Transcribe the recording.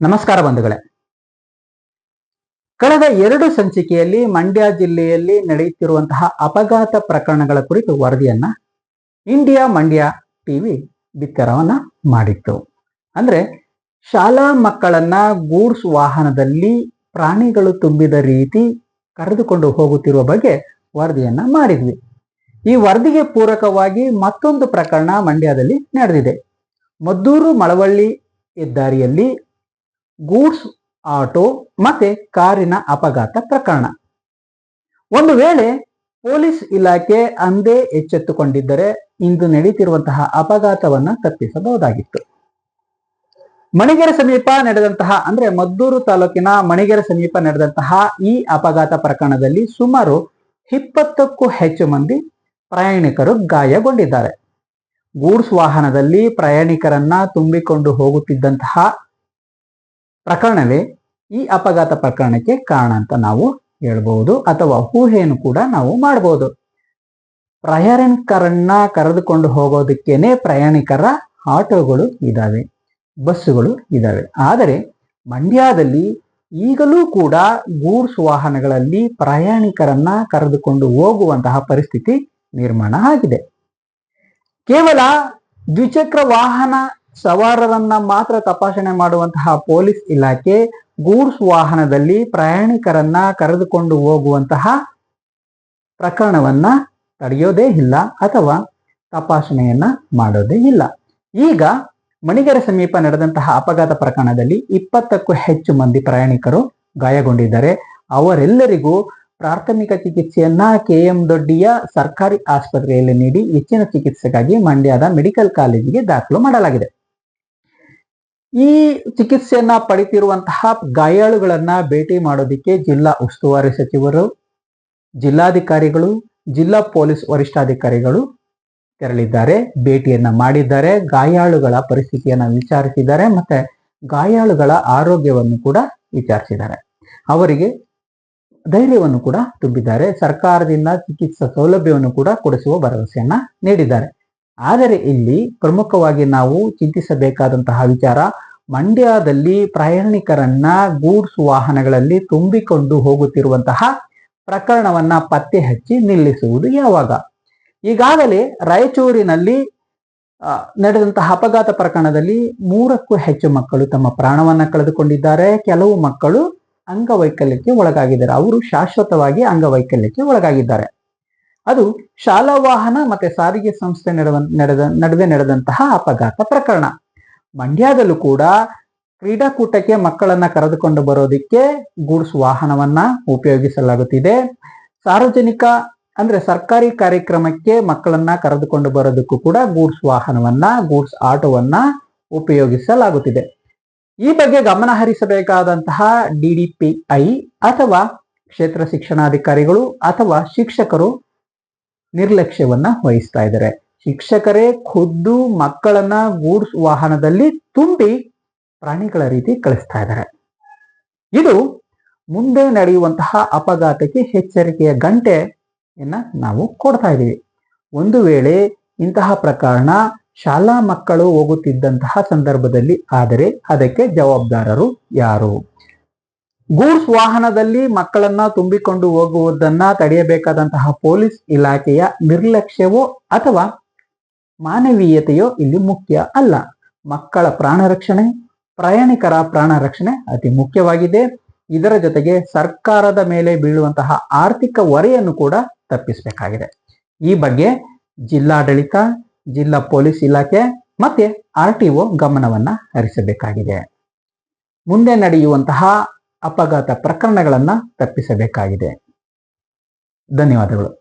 ನಮಸ್ಕಾರ ಬಂಧುಗಳೇ. ಕಳೆದ ಎರಡು ಸಂಚಿಕೆಯಲ್ಲಿ ಮಂಡ್ಯ ಜಿಲ್ಲೆಯಲ್ಲಿ ನಡೆಯುತ್ತಿರುವಂತಹ ಅಪಘಾತ ಪ್ರಕರಣಗಳ ಕುರಿತು ವರದಿಯನ್ನ ಇಂಡಿಯಾ ಮಂಡ್ಯ ಟಿವಿ ಬಿತ್ತರವನ್ನ ಮಾಡಿತ್ತು. ಅಂದ್ರೆ ಶಾಲಾ ಮಕ್ಕಳನ್ನ ಗೂಡ್ಸ್ ವಾಹನದಲ್ಲಿ ಪ್ರಾಣಿಗಳು ತುಂಬಿದ ರೀತಿ ಕರೆದುಕೊಂಡು ಹೋಗುತ್ತಿರುವ ಬಗ್ಗೆ ವರದಿಯನ್ನ ಮಾಡಿದ್ವಿ. ಈ ವರದಿಗೆ ಪೂರಕವಾಗಿ ಮತ್ತೊಂದು ಪ್ರಕರಣ ಮಂಡ್ಯದಲ್ಲಿ ನಡೆದಿದೆ. ಮದ್ದೂರು ಮಳವಳ್ಳಿ ಹೆದ್ದಾರಿಯಲ್ಲಿ ಗೂಡ್ಸ್, ಆಟೋ ಮತ್ತೆ ಕಾರಿನ ಅಪಘಾತ ಪ್ರಕರಣ. ಒಂದು ವೇಳೆ ಪೊಲೀಸ್ ಇಲಾಖೆ ಅಂದೇ ಎಚ್ಚೆತ್ತುಕೊಂಡಿದ್ದರೆ ಇಂದು ನಡೀತಿರುವಂತಹ ಅಪಘಾತವನ್ನ ತಪ್ಪಿಸಬಹುದಾಗಿತ್ತು. ಮಣಿಗೆರೆ ಸಮೀಪ ನಡೆದಂತಹ, ಅಂದ್ರೆ ಮದ್ದೂರು ತಾಲೂಕಿನ ಮಣಿಗೆರೆ ಸಮೀಪ ನಡೆದಂತಹ ಈ ಅಪಘಾತ ಪ್ರಕರಣದಲ್ಲಿ ಸುಮಾರು ಇಪ್ಪತ್ತಕ್ಕೂ ಹೆಚ್ಚು ಮಂದಿ ಪ್ರಯಾಣಿಕರು ಗಾಯಗೊಂಡಿದ್ದಾರೆ. ಗೂಡ್ಸ್ ವಾಹನದಲ್ಲಿ ಪ್ರಯಾಣಿಕರನ್ನ ತುಂಬಿಕೊಂಡು ಹೋಗುತ್ತಿದ್ದಂತಹ ಪ್ರಕರಣವೇ ಈ ಅಪಘಾತ ಪ್ರಕರಣಕ್ಕೆ ಕಾರಣ ಅಂತ ನಾವು ಹೇಳ್ಬಹುದು ಅಥವಾ ಊಹೆಯನ್ನು ಕೂಡ ನಾವು ಮಾಡಬಹುದು ಪ್ರಯಾಣಿಕರನ್ನ ಕರೆದುಕೊಂಡು ಹೋಗೋದಕ್ಕೇನೆ ಪ್ರಯಾಣಿಕರ ಆಟೋಗಳು ಇದ್ದಾವೆ ಬಸ್ಸುಗಳು ಇದ್ದಾವೆ ಆದರೆ ಮಂಡ್ಯದಲ್ಲಿ ಈಗಲೂ ಕೂಡ ಗೂಡ್ಸ್ ವಾಹನಗಳಲ್ಲಿ ಪ್ರಯಾಣಿಕರನ್ನ ಕರೆದುಕೊಂಡು ಹೋಗುವಂತಹ ಪರಿಸ್ಥಿತಿ ನಿರ್ಮಾಣ ಆಗಿದೆ. ಕೇವಲ ದ್ವಿಚಕ್ರ ವಾಹನ ಸವಾರರನ್ನ ಮಾತ್ರ ತಪಾಸಣೆ ಮಾಡುವಂತಹ ಪೊಲೀಸ್ ಇಲಾಖೆ ಗೂಡ್ಸ್ ವಾಹನದಲ್ಲಿ ಪ್ರಯಾಣಿಕರನ್ನ ಕರೆದುಕೊಂಡು ಹೋಗುವಂತಹ ಪ್ರಕರಣವನ್ನ ತಡೆಯೋದೇ ಇಲ್ಲ ಅಥವಾ ತಪಾಸಣೆಯನ್ನ ಮಾಡೋದೇ ಇಲ್ಲ. ಈಗ ಮಣಿಗರ ಸಮೀಪ ನಡೆದಂತಹ ಅಪಘಾತ ಪ್ರಕರಣದಲ್ಲಿ ಇಪ್ಪತ್ತಕ್ಕೂ ಹೆಚ್ಚು ಮಂದಿ ಪ್ರಯಾಣಿಕರು ಗಾಯಗೊಂಡಿದ್ದಾರೆ. ಅವರೆಲ್ಲರಿಗೂ ಪ್ರಾಥಮಿಕ ಚಿಕಿತ್ಸೆಯನ್ನ ಕೆಎಂ ದೊಡ್ಡಿಯ ಸರ್ಕಾರಿ ಆಸ್ಪತ್ರೆಯಲ್ಲಿ ನೀಡಿ ಹೆಚ್ಚಿನ ಚಿಕಿತ್ಸೆಗಾಗಿ ಮಂಡ್ಯದ ಮೆಡಿಕಲ್ ಕಾಲೇಜಿಗೆ ದಾಖಲು ಮಾಡಲಾಗಿದೆ. ಈ ಚಿಕಿತ್ಸೆಯನ್ನ ಪಡಿತಿರುವಂತಹ ಗಾಯಾಳುಗಳನ್ನ ಭೇಟಿ ಮಾಡೋದಿಕ್ಕೆ ಜಿಲ್ಲಾ ಉಸ್ತುವಾರಿ ಸಚಿವರು, ಜಿಲ್ಲಾಧಿಕಾರಿಗಳು, ಜಿಲ್ಲಾ ಪೊಲೀಸ್ ವರಿಷ್ಠಾಧಿಕಾರಿಗಳು ತೆರಳಿದ್ದಾರೆ. ಭೇಟಿಯನ್ನ ಮಾಡಿದ್ದಾರೆ. ಗಾಯಾಳುಗಳ ಪರಿಸ್ಥಿತಿಯನ್ನ ವಿಚಾರಿಸಿದ್ದಾರೆ ಮತ್ತೆ ಗಾಯಾಳುಗಳ ಆರೋಗ್ಯವನ್ನು ಕೂಡ ವಿಚಾರಿಸಿದ್ದಾರೆ. ಅವರಿಗೆ ಧೈರ್ಯವನ್ನು ಕೂಡ ತುಂಬಿದ್ದಾರೆ. ಸರ್ಕಾರದಿಂದ ಚಿಕಿತ್ಸಾ ಸೌಲಭ್ಯವನ್ನು ಕೂಡ ಕೊಡಿಸುವ ಭರವಸೆಯನ್ನ ನೀಡಿದ್ದಾರೆ. ಆದರೆ ಇಲ್ಲಿ ಪ್ರಮುಖವಾಗಿ ನಾವು ಚಿಂತಿಸಬೇಕಾದಂತಹ ವಿಚಾರ ಮಂಡ್ಯದಲ್ಲಿ ಪ್ರಯಾಣಿಕರನ್ನ ಗೂಡ್ಸ್ ವಾಹನಗಳಲ್ಲಿ ತುಂಬಿಕೊಂಡು ಹೋಗುತ್ತಿರುವಂತಹ ಪ್ರಕರಣವನ್ನ ಪತ್ತೆ ಹಚ್ಚಿ ನಿಲ್ಲಿಸುವುದು ಯಾವಾಗ? ಈಗಾಗಲೇ ರಾಯಚೂರಿನಲ್ಲಿ ನಡೆದಂತಹ ಅಪಘಾತ ಪ್ರಕರಣದಲ್ಲಿ ಮೂರಕ್ಕೂ ಹೆಚ್ಚು ಮಕ್ಕಳು ತಮ್ಮ ಪ್ರಾಣವನ್ನ ಕಳೆದುಕೊಂಡಿದ್ದಾರೆ. ಕೆಲವು ಮಕ್ಕಳು ಅಂಗವೈಕಲ್ಯಕ್ಕೆ ಒಳಗಾಗಿದ್ದಾರೆ. ಅವರು ಶಾಶ್ವತವಾಗಿ ಅಂಗವೈಕಲ್ಯಕ್ಕೆ ಒಳಗಾಗಿದ್ದಾರೆ. ಅದು ಶಾಲಾ ವಾಹನ ಮತ್ತೆ ಸಾರಿಗೆ ಸಂಸ್ಥೆ ನಡೆದ ನಡೆದ, ನಡುವೆ ನಡೆದಂತಹ ಅಪಘಾತ ಪ್ರಕರಣ. ಮಂಡ್ಯದಲ್ಲೂ ಕೂಡ ಕ್ರೀಡಾಕೂಟಕ್ಕೆ ಮಕ್ಕಳನ್ನ ಕರೆದುಕೊಂಡು ಬರೋದಿಕ್ಕೆ ಗೂಡ್ಸ್ ವಾಹನವನ್ನ ಉಪಯೋಗಿಸಲಾಗುತ್ತಿದೆ. ಸಾರ್ವಜನಿಕ ಅಂದ್ರೆ ಸರ್ಕಾರಿ ಕಾರ್ಯಕ್ರಮಕ್ಕೆ ಮಕ್ಕಳನ್ನ ಕರೆದುಕೊಂಡು ಬರೋದಕ್ಕೂ ಕೂಡ ಗೂಡ್ಸ್ ವಾಹನವನ್ನ, ಗೂಡ್ಸ್ ಆಟೋವನ್ನ ಉಪಯೋಗಿಸಲಾಗುತ್ತಿದೆ. ಈ ಬಗ್ಗೆ ಗಮನ ಹರಿಸಬೇಕಾದಂತಹ ಡಿಡಿಪಿಐ ಅಥವಾ ಕ್ಷೇತ್ರ ಶಿಕ್ಷಣಾಧಿಕಾರಿಗಳು ಅಥವಾ ಶಿಕ್ಷಕರು ನಿರ್ಲಕ್ಷ್ಯವನ್ನ ವಹಿಸ್ತಾ ಇದ್ದಾರೆ. ಶಿಕ್ಷಕರೇ ಖುದ್ದು ಮಕ್ಕಳನ್ನ ಗೂಡ್ಸ್ ವಾಹನದಲ್ಲಿ ತುಂಬಿ ಪ್ರಾಣಿಗಳ ರೀತಿ ಕಳಿಸ್ತಾ ಇದ್ದಾರೆ. ಇದು ಮುಂದೆ ನಡೆಯುವಂತಹ ಅಪಘಾತಕ್ಕೆ ಎಚ್ಚರಿಕೆಯ ಗಂಟೆಯನ್ನ ನಾವು ಕೊಡ್ತಾ ಇದ್ದೀವಿ. ಒಂದು ವೇಳೆ ಇಂತಹ ಪ್ರಕರಣ ಶಾಲಾ ಮಕ್ಕಳು ಹೋಗುತ್ತಿದ್ದಂತಹ ಸಂದರ್ಭದಲ್ಲಿ ಆದರೆ ಅದಕ್ಕೆ ಜವಾಬ್ದಾರರು ಯಾರು? ಗೂಡ್ಸ್ ವಾಹನದಲ್ಲಿ ಮಕ್ಕಳನ್ನ ತುಂಬಿಕೊಂಡು ಹೋಗುವುದನ್ನ ತಡೆಯಬೇಕಾದಂತಹ ಪೊಲೀಸ್ ಇಲಾಖೆಯ ನಿರ್ಲಕ್ಷ್ಯವೋ ಅಥವಾ ಮಾನವೀಯತೆಯೋ ಇಲ್ಲಿ ಮುಖ್ಯ ಅಲ್ಲ. ಮಕ್ಕಳ ಪ್ರಾಣ ರಕ್ಷಣೆ, ಪ್ರಯಾಣಿಕರ ಪ್ರಾಣ ರಕ್ಷಣೆ ಅತಿ ಮುಖ್ಯವಾಗಿದೆ. ಇದರ ಜೊತೆಗೆ ಸರ್ಕಾರದ ಮೇಲೆ ಬೀಳುವಂತಹ ಆರ್ಥಿಕ ಹೊರೆಯನ್ನು ಕೂಡ ತಪ್ಪಿಸಬೇಕಾಗಿದೆ. ಈ ಬಗ್ಗೆ ಜಿಲ್ಲಾಡಳಿತ, ಜಿಲ್ಲಾ ಪೊಲೀಸ್ ಇಲಾಖೆ ಮತ್ತೆ ಆರ್ ಟಿ ಒ ಗಮನವನ್ನ ಹರಿಸಬೇಕಾಗಿದೆ. ಮುಂದೆ ನಡೆಯುವಂತಹ ಅಪಘಾತ ಪ್ರಕರಣಗಳನ್ನು ತಪ್ಪಿಸಬೇಕಾಗಿದೆ. ಧನ್ಯವಾದಗಳು.